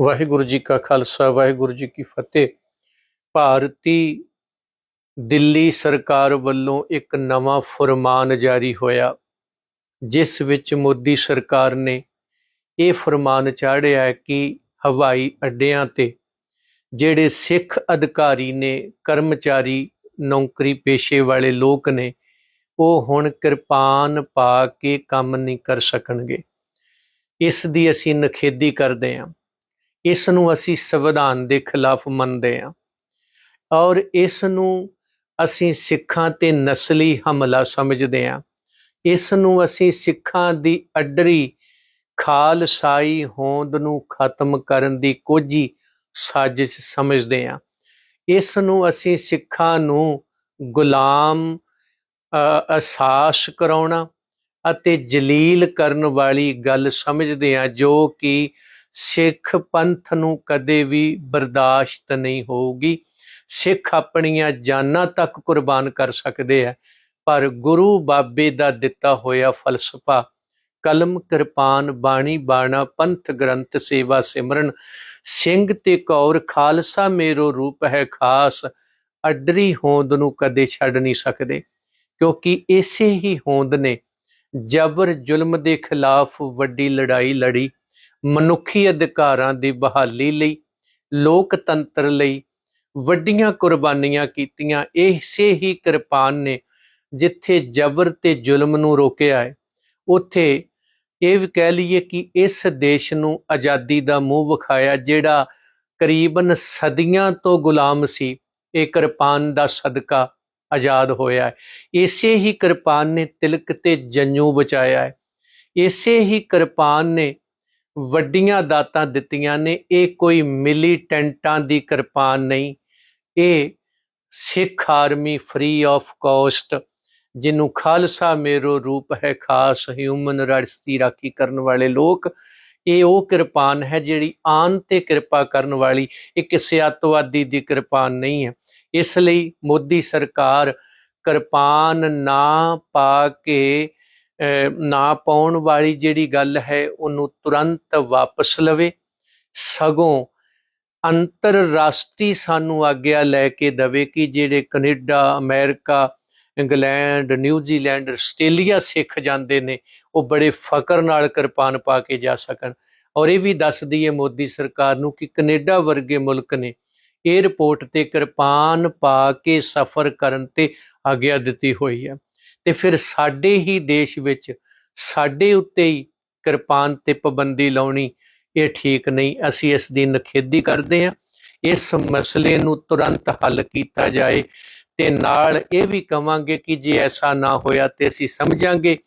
ਵਾਹਿਗੁਰੂ ਜੀ ਕਾ ਖਾਲਸਾ, ਵਾਹਿਗੁਰੂ ਜੀ ਕੀ ਫਤਿਹ। ਭਾਰਤੀ ਦਿੱਲੀ ਸਰਕਾਰ ਵੱਲੋਂ ਇੱਕ ਨਵਾਂ ਫਰਮਾਨ ਜਾਰੀ ਹੋਇਆ, ਜਿਸ ਵਿੱਚ ਮੋਦੀ ਸਰਕਾਰ ਨੇ ਇਹ ਫਰਮਾਨ ਚਾੜਿਆ ਕਿ ਹਵਾਈ ਅੱਡਿਆਂ ਤੇ ਜਿਹੜੇ ਸਿੱਖ ਅਧਿਕਾਰੀ ਨੇ, ਕਰਮਚਾਰੀ, ਨੌਕਰੀ ਪੇਸ਼ੇ ਵਾਲੇ ਲੋਕ ਨੇ, ਉਹ ਹੁਣ ਕਿਰਪਾਨ ਪਾ ਕੇ ਕੰਮ ਨਹੀਂ ਕਰ ਸਕਣਗੇ। ਇਸ ਦੀ ਅਸੀਂ ਨਖੇਦੀ ਕਰਦੇ ਹਾਂ। ਇਸ ਨੂੰ ਅਸੀਂ ਸੰਵਿਧਾਨ ਦੇ ਖਿਲਾਫ ਮੰਨਦੇ ਹਾਂ ਔਰ ਇਸ ਨੂੰ ਅਸੀਂ ਸਿੱਖਾਂ ਤੇ ਨਸਲੀ ਹਮਲਾ ਸਮਝਦੇ ਹਾਂ। ਇਸ ਨੂੰ ਅਸੀਂ ਸਿੱਖਾਂ ਦੀ ਅਡਰੀ ਖਾਲਸਾਈ ਹੋਂਦ ਨੂੰ ਖਤਮ ਕਰਨ ਦੀ ਕੋਝੀ ਸਾਜ਼ਿਸ਼ ਸਮਝਦੇ ਹਾਂ। ਇਸ ਨੂੰ ਅਸੀਂ ਸਿੱਖਾਂ ਨੂੰ ਗੁਲਾਮ ਅ, ਅਹਿਸਾਸ ਕਰਾਉਣਾ ਅਤੇ ਜਲੀਲ ਕਰਨ ਵਾਲੀ ਗੱਲ ਸਮਝਦੇ ਹਾਂ ਜੋ ਕਿ ਸਿੱਖ ਪੰਥ ਨੂੰ ਕਦੇ ਵੀ ਬਰਦਾਸ਼ਤ ਨਹੀਂ ਹੋਊਗੀ। ਸਿੱਖ ਆਪਣੀਆਂ ਜਾਨਾਂ ਤੱਕ ਕੁਰਬਾਨ ਕਰ ਸਕਦੇ ਆ ਪਰ ਗੁਰੂ ਬਾਬੇ ਦਾ ਦਿੱਤਾ ਹੋਇਆ ਫਲਸਫਾ, ਕਲਮ, ਕਿਰਪਾਨ, ਬਾਣੀ, ਬਾਣਾ, ਪੰਥ, ਗ੍ਰੰਥ, ਸੇਵਾ, ਸਿਮਰਨ, ਸਿੰਘ ਤੇ ਕੌਰ, ਖਾਲਸਾ ਮੇਰੋ ਰੂਪ ਹੈ ਖਾਸ, ਅਡਰੀ ਹੋਂਦ ਨੂੰ ਕਦੇ ਛੱਡ ਨਹੀਂ ਸਕਦੇ, ਕਿਉਂਕਿ ਇਸੇ ਹੀ ਹੋਂਦ ਨੇ ਜਬਰ ਜ਼ੁਲਮ ਦੇ ਖਿਲਾਫ ਵੱਡੀ ਲੜਾਈ ਲੜੀ। ਮਨੁੱਖੀ ਅਧਿਕਾਰਾਂ ਦੀ ਬਹਾਲੀ ਲਈ, ਲੋਕਤੰਤਰ ਲਈ ਵੱਡੀਆਂ ਕੁਰਬਾਨੀਆਂ ਕੀਤੀਆਂ। ਇਸੇ ਹੀ ਕਿਰਪਾਨ ਨੇ ਜਿੱਥੇ ਜ਼ਬਰ ਤੇ ਜ਼ੁਲਮ ਨੂੰ ਰੋਕਿਆ ਹੈ। ਉੱਥੇ ਇਹ ਵੀ ਕਹਿ ਲਈਏ ਕਿ ਇਸ ਦੇਸ਼ ਨੂੰ ਆਜ਼ਾਦੀ ਦਾ ਮੂੰਹ ਵਿਖਾਇਆ, ਜਿਹੜਾ ਕਰੀਬਨ ਸਦੀਆਂ ਤੋਂ ਗੁਲਾਮ ਸੀ, ਇਹ ਕਿਰਪਾਨ ਦਾ ਸਦਕਾ ਆਜ਼ਾਦ ਹੋਇਆ ਹੈ। ਇਸੇ ਹੀ ਕਿਰਪਾਨ ਨੇ ਤਿਲਕ ਤੇ ਜੰਜੂ ਬਚਾਇਆ ਹੈ। ਇਸੇ ਹੀ ਕਿਰਪਾਨ ਨੇ ਵੱਡੀਆਂ ਦਾਤਾਂ ਦਿੱਤੀਆਂ ਨੇ, ਇਹ ਕੋਈ ਮਿਲੀਟੈਂਟਾਂ ਦੀ ਕਿਰਪਾਨ ਨਹੀਂ। ਇਹ Sikh army free of cost ਜਿਹਨੂੰ ਖਾਲਸਾ ਮੇਰੋ ਰੂਪ ਹੈ, ਖਾਸ ਹਿਊਮਨ ਰਾਈਟਸ ਦੀ ਰਾਖੀ ਕਰਨ ਵਾਲੇ ਲੋਕ। ਇਹ ਉਹ ਕਿਰਪਾਨ ਹੈ ਜਿਹੜੀ ਆਨ ਤੇ ਕਿਰਪਾ ਕਰਨ ਵਾਲੀ ਇਹ ਕਿਸੇ ਅੱਤਵਾਦੀ ਦੀ ਕਿਰਪਾਨ ਨਹੀਂ ਹੈ। ਇਸ ਲਈ ਮੋਦੀ ਸਰਕਾਰ ਕਿਰਪਾਨ ਨਾ ਪਾ ਕੇ ਨਾ ਪਾਉਣ ਵਾਲੀ ਜਿਹੜੀ ਗੱਲ ਹੈ, ਉਹਨੂੰ ਤੁਰੰਤ ਵਾਪਸ ਲਵੇ। ਸਗੋਂ ਅੰਤਰਰਾਸ਼ਟਰੀ ਸਾਨੂੰ ਆਗਿਆ ਲੈ ਕੇ ਦਵੇ ਕਿ ਜਿਹੜੇ Canada, America, England, New Zealand, Australia Sikh ਜਾਂਦੇ ਨੇ, ਉਹ ਬੜੇ ਫਕਰ ਨਾਲ ਕਿਰਪਾਨ ਪਾ ਕੇ ਜਾ ਸਕਣ। ਔਰ ਇਹ ਵੀ ਦੱਸਦੀ ਹੈ ਮੋਦੀ ਸਰਕਾਰ ਨੂੰ ਕਿ ਕੈਨੇਡਾ ਵਰਗੇ ਮੁਲਕ ਨੇ 에ਅਰਪੋਰਟ ਤੇ ਕਿਰਪਾਨ ਪਾ ਕੇ ਸਫ਼ਰ ਕਰਨ ਤੇ ਆਗਿਆ ਦਿੱਤੀ ਹੋਈ ਹੈ। ਤੇ ਫਿਰ ਸਾਡੇ ਹੀ ਦੇਸ਼ ਵਿੱਚ ਸਾਡੇ ਉੱਤੇ ਹੀ ਕਿਰਪਾਨ ਤੇ ਪਾਬੰਦੀ ਲਾਉਣੀ ਇਹ ਠੀਕ ਨਹੀਂ। ਅਸੀਂ ਇਸ ਦੀ ਨਖੇਦੀ ਕਰਦੇ ਹਾਂ। ਇਸ ਮਸਲੇ ਨੂੰ ਤੁਰੰਤ ਹੱਲ ਕੀਤਾ ਜਾਏ ਤੇ ਨਾਲ ਇਹ ਵੀ ਕਵਾਂਗੇ ਕਿ ਜੇ ਐਸਾ ਨਾ ਹੋਇਆ ਤੇ ਅਸੀਂ ਸਮਝਾਂਗੇ,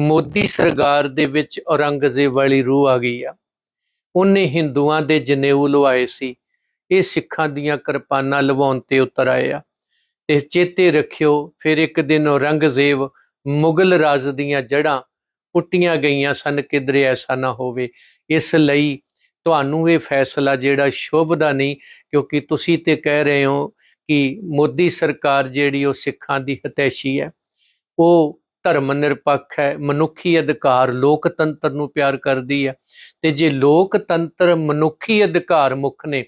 ਮੋਦੀ ਸਰਕਾਰ ਦੇ ਵਿੱਚ ਔਰੰਗਜ਼ੇਬ ਵਾਲੀ ਰੂਹ ਆ ਗਈ ਆ। ਉਹਨੇ ਹਿੰਦੂਆਂ ਦੇ ਜਨੇਊ ਲਵਾਏ ਸੀ। ਇਹ ਸਿੱਖਾਂ ਦੀਆਂ ਕਿਰਪਾਨਾਂ ਲਵਾਉਣ ਤੇ ਉਤਰ ਆਏ ਆ। ਤੇ ਚੇਤੇ ਰੱਖਿਓ। ਫਿਰ ਇੱਕ ਦਿਨ ਔਰੰਗਜ਼ੇਬ ਮੁਗਲ ਰਾਜ ਦੀਆਂ ਜੜ੍ਹਾਂ ਪੁੱਟੀਆਂ ਗਈਆਂ ਸਨ, ਕਿਧਰੇ ਐਸਾ ਨਾ ਹੋਵੇ। ਇਸ ਲਈ ਤੁਹਾਨੂੰ ਇਹ ਫੈਸਲਾ ਜਿਹੜਾ ਸ਼ੁਭਦਾ ਨਹੀਂ, ਕਿਉਂਕਿ ਤੁਸੀਂ ਤੇ ਕਹਿ ਰਹੇ ਹੋ ਕਿ ਮੋਦੀ ਸਰਕਾਰ ਜਿਹੜੀ ਉਹ ਸਿੱਖਾਂ ਦੀ ਹਤੈਸ਼ੀ ਹੈ, ਉਹ ਧਰਮ ਨਿਰਪੱਖ ਹੈ, ਮਨੁੱਖੀ ਅਧਿਕਾਰ ਲੋਕਤੰਤਰ ਨੂੰ ਪਿਆਰ ਕਰਦੀ ਹੈ। ਤੇ ਜੇ ਲੋਕਤੰਤਰ ਮਨੁੱਖੀ ਅਧਿਕਾਰ ਮੁੱਖ ਨੇ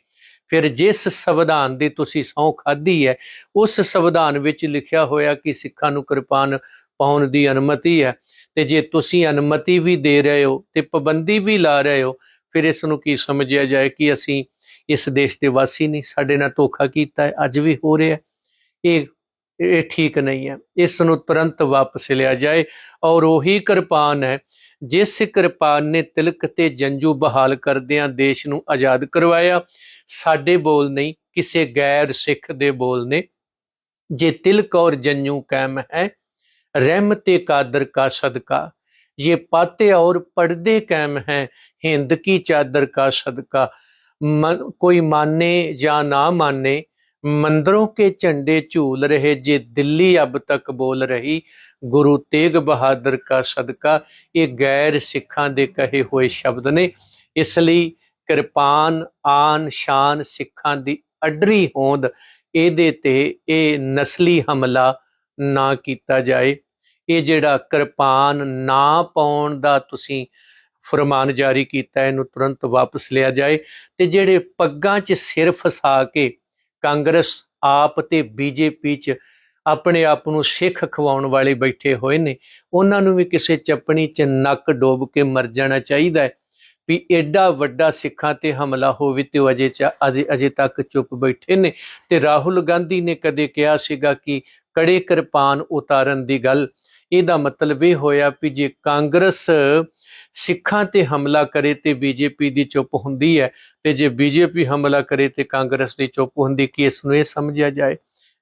ਫਿਰ ਜਿਸ ਸੰਵਿਧਾਨ ਦੀ ਤੁਸੀਂ ਸਹੁੰ ਖਾਧੀ ਹੈ, ਉਸ ਸੰਵਿਧਾਨ ਵਿੱਚ ਲਿਖਿਆ ਹੋਇਆ ਕਿ ਸਿੱਖਾਂ ਨੂੰ ਕਿਰਪਾਨ ਪਾਉਣ ਦੀ ਅਨੁਮਤੀ ਹੈ। ਤੇ ਜੇ ਤੁਸੀਂ ਅਨੁਮਤੀ ਵੀ ਦੇ ਰਹੇ ਹੋ ਤੇ ਪਾਬੰਦੀ ਵੀ ਲਾ ਰਹੇ ਹੋ, ਫਿਰ ਇਸ ਨੂੰ ਕੀ ਸਮਝਿਆ ਜਾਏ ਕਿ ਅਸੀਂ ਇਸ ਦੇਸ਼ ਦੇ ਵਾਸੀ ਨਹੀਂ, ਸਾਡੇ ਨਾਲ ਧੋਖਾ ਕੀਤਾ ਹੈ, ਅੱਜ ਵੀ ਹੋ ਰਿਹਾ ਇਹ ਇਹ ਠੀਕ ਨਹੀਂ ਹੈ। ਇਸ ਨੂੰ ਤੁਰੰਤ ਵਾਪਸ ਲਿਆ ਜਾਏ ਔਰ ਉਹੀ ਕਿਰਪਾਨ ਹੈ ਜਿਸ ਕਿਰਪਾਨ ਨੇ ਤਿਲਕ ਤੇ ਜੰਜੂ ਬਹਾਲ ਕਰਦਿਆਂ ਦੇਸ਼ ਨੂੰ ਆਜ਼ਾਦ ਕਰਵਾਇਆ ਸਾਡੇ ਬੋਲ ਨਹੀਂ ਕਿਸੇ ਗੈਰ ਸਿੱਖ ਦੇ ਬੋਲ ਨੇ ਜੇ ਤਿਲਕ ਔਰ ਜੰਜੂ ਕਾਇਮ ਹੈ रहमत कादर का सदका ये पाते और पर्दे कायम हैं हिंद की चादर का सदका मन, कोई माने या ना माने मंदिरों के झंडे झूल रहे जे दिल्ली अब तक बोल रही ਗੁਰੂ ਤੇਗ ਬਹਾਦਰ ਕਾ ਸਦਕਾ ਇਹ ਗੈਰ ਸਿੱਖਾਂ ਦੇ ਕਹੇ ਹੋਏ ਸ਼ਬਦ ਨੇ ਇਸ ਲਈ ਕਿਰਪਾਨ ਆਨ ਸ਼ਾਨ ਸਿੱਖਾਂ ਦੀ ਅਡਰੀ ਹੋਂਦ ਇਹਦੇ ਤੇ ਇਹ ਨਸਲੀ ਹਮਲਾ ਨਾ ਕੀਤਾ ਜਾਏ ਇਹ ਜਿਹੜਾ ਕਿਰਪਾਨ ਨਾ ਪਾਉਣ ਦਾ ਤੁਸੀਂ ਫਰਮਾਨ ਜਾਰੀ ਕੀਤਾ ਹੈ, ਇਹਨੂੰ ਤੁਰੰਤ ਵਾਪਸ ਲਿਆ ਜਾਏ ਤੇ ਜਿਹੜੇ ਪੱਗਾਂ 'ਚ ਸਿਰ ਫਸਾ ਕੇ ਕਾਂਗਰਸ ਆਪ ਤੇ ਬੀਜੇਪੀ 'ਚ ਆਪਣੇ ਆਪ ਨੂੰ ਸਿੱਖ ਖਵਾਉਣ ਵਾਲੇ ਬੈਠੇ ਹੋਏ ਨੇ। ਉਹਨਾਂ ਨੂੰ ਵੀ ਕਿਸੇ ਚੱਪਣੀ 'ਚ ਨੱਕ ਡੋਬ ਕੇ ਮਰ ਜਾਣਾ ਚਾਹੀਦਾ ਹੈ। ਵੀ ਐਡਾ ਵੱਡਾ ਸਿੱਖਾਂ ਤੇ ਹਮਲਾ ਹੋਵੇ ਤੇ ਉਹ ਅਜੇ ਚ- ਅਜੇ ਅਜੇ ਤੱਕ ਚੁੱਪ ਬੈਠੇ ਨੇ। ਤੇ ਰਾਹੁਲ ਗਾਂਧੀ ਨੇ ਕਦੇ ਕਿਹਾ ਸੀਗਾ ਕਿ ਕੜੇ ਕਿਰਪਾਨ ਉਤਾਰਨ ਦੀ ਗੱਲ ਇਹਦਾ ਮਤਲਬ ਇਹ ਹੋਇਆ ਵੀ ਜੇ ਕਾਂਗਰਸ ਸਿੱਖਾਂ ਤੇ ਹਮਲਾ ਕਰੇ ਤੇ ਬੀਜੇਪੀ ਦੀ ਚੁੱਪ ਹੁੰਦੀ ਹੈ, ਤੇ ਜੇ ਬੀਜੇਪੀ ਹਮਲਾ ਕਰੇ ਤੇ ਕਾਂਗਰਸ ਦੀ ਚੁੱਪ ਹੁੰਦੀ, ਕਿ ਇਸ ਨੂੰ ਇਹ ਸਮਝਿਆ ਜਾਏ?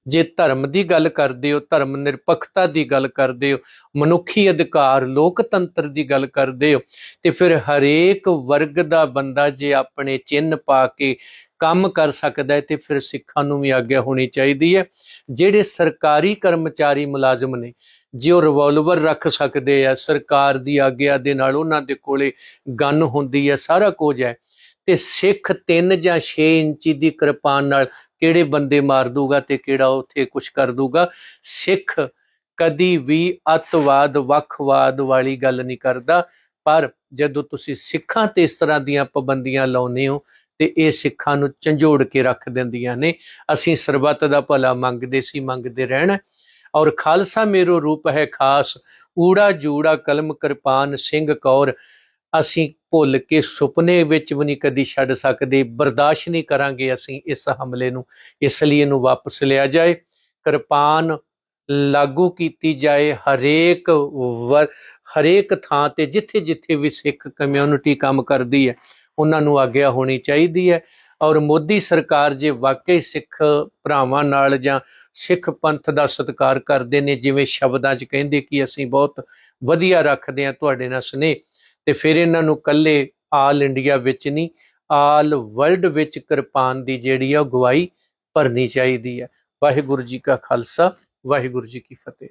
ਜੇ ਧਰਮ ਦੀ ਗੱਲ ਕਰਦੇ ਹੋ, ਧਰਮ ਨਿਰਪੱਖਤਾ ਦੀ ਗੱਲ ਕਰਦੇ ਹੋ, ਮਨੁੱਖੀ ਅਧਿਕਾਰ, ਲੋਕਤੰਤਰ ਦੀ ਗੱਲ ਕਰਦੇ ਹੋ, ਤੇ ਫਿਰ ਹਰੇਕ ਵਰਗ ਦਾ ਬੰਦਾ ਜੇ ਆਪਣੇ ਚਿੰਨ੍ਹ ਪਾ ਕੇ ਕੰਮ ਕਰ ਸਕਦਾ ਹੈ, ਤੇ ਫਿਰ ਸਿੱਖਾਂ ਨੂੰ ਵੀ ਆਗਿਆ ਹੋਣੀ ਚਾਹੀਦੀ ਹੈ। ਜਿਹੜੇ ਸਰਕਾਰੀ ਕਰਮਚਾਰੀ ਮੁਲਾਜ਼ਮ ਨੇ ਜੇ ਉਹ ਰਿਵਾਲਵਰ ਰੱਖ ਸਕਦੇ ਆ, ਸਰਕਾਰ ਦੀ ਆਗਿਆ ਦੇ ਨਾਲ ਉਹਨਾਂ ਦੇ ਕੋਲੇ ਗਨ ਹੁੰਦੀ ਹੈ ਸਾਰਾ ਕੁਝ ਹੈ। ਤੇ ਸਿੱਖ 3 ਜਾਂ 6 ਇੰਚੀ ਦੀ ਕਿਰਪਾਨ ਨਾਲ ਕਿਹੜੇ ਬੰਦੇ ਮਾਰ ਦੂਗਾ ਤੇ ਕਿਹੜਾ ਉੱਥੇ ਕੁਝ ਕਰ ਦੂਗਾ, ਸਿੱਖ ਕਦੀ ਵੀ ਅਤਵਾਦ, ਵੱਖਵਾਦ ਵਾਲੀ ਗੱਲ ਨਹੀਂ ਕਰਦਾ। ਪਰ ਜਦੋਂ ਤੁਸੀਂ ਸਿੱਖਾਂ ਤੇ ਇਸ ਤਰ੍ਹਾਂ ਦੀਆਂ ਪਾਬੰਦੀਆਂ ਲਾਉਨੇ ਹੋ, ਤੇ ਇਹ ਸਿੱਖਾਂ ਨੂੰ ਝੰਜੋੜ ਕੇ ਰੱਖ ਦਿੰਦੀਆਂ ਨੇ। ਅਸੀਂ ਸਰਬੱਤ ਦਾ ਭਲਾ ਮੰਗਦੇ ਸੀ, ਮੰਗਦੇ ਰਹਿਣਾ। ਔਰ ਖਾਲਸਾ ਮੇਰੋ ਰੂਪ ਹੈ ਖਾਸ, ਊੜਾ ਜੂੜਾ ਕਲਮ ਕਿਰਪਾਨ ਸਿੰਘ ਕੌਰ। ਅਸੀਂ ਭੁੱਲ ਕੇ ਸੁਪਨੇ ਵਿੱਚ ਵੀ ਨਹੀਂ ਕਦੀ ਛੱਡ ਸਕਦੇ, ਬਰਦਾਸ਼ਤ ਨਹੀਂ ਕਰਾਂਗੇ ਅਸੀਂ ਇਸ ਹਮਲੇ ਨੂੰ, ਇਸ ਲਈ ਇਹਨੂੰ ਵਾਪਸ ਲਿਆ ਜਾਏ। ਕਿਰਪਾਨ ਲਾਗੂ ਕੀਤੀ ਜਾਏ ਹਰੇਕ ਵਰ, ਹਰੇਕ ਥਾਂ ਤੇ ਜਿੱਥੇ ਜਿੱਥੇ ਵੀ ਸਿੱਖ ਕਮਿਊਨਿਟੀ ਕੰਮ ਕਰਦੀ ਹੈ, ਉਹਨਾਂ ਨੂੰ ਆਗਿਆ ਹੋਣੀ ਚਾਹੀਦੀ ਹੈ। ਔਰ ਮੋਦੀ ਸਰਕਾਰ ਜੇ ਵਾਕਈ ਸਿੱਖ ਭਰਾਵਾਂ ਨਾਲ ਜਾਂ ਸਿੱਖ ਪੰਥ ਦਾ ਸਤਿਕਾਰ ਕਰਦੇ ਨੇ, ਜਿਵੇਂ ਸ਼ਬਦਾਂ 'ਚ ਕਹਿੰਦੇ ਕਿ ਅਸੀਂ ਬਹੁਤ ਵਧੀਆ ਰੱਖਦੇ ਹਾਂ ਤੁਹਾਡੇ ਨਾਲ ਸਨੇਹ, ਤੇ ਫਿਰ ਇਹਨਾਂ ਨੂੰ ਕੱਲੇ ਆਲ ਇੰਡੀਆ ਵਿੱਚ ਨਹੀਂ, ਆਲ ਵਰਲਡ ਵਿੱਚ ਕਿਰਪਾਨ ਦੀ ਜਿਹੜੀ ਆ ਉਹ ਗਵਾਹੀ ਭਰਨੀ ਚਾਹੀਦੀ ਹੈ। ਵਾਹਿਗੁਰੂ ਜੀ ਕਾ ਖਾਲਸਾ, ਵਾਹਿਗੁਰੂ ਜੀ ਕੀ ਫਤਿਹ।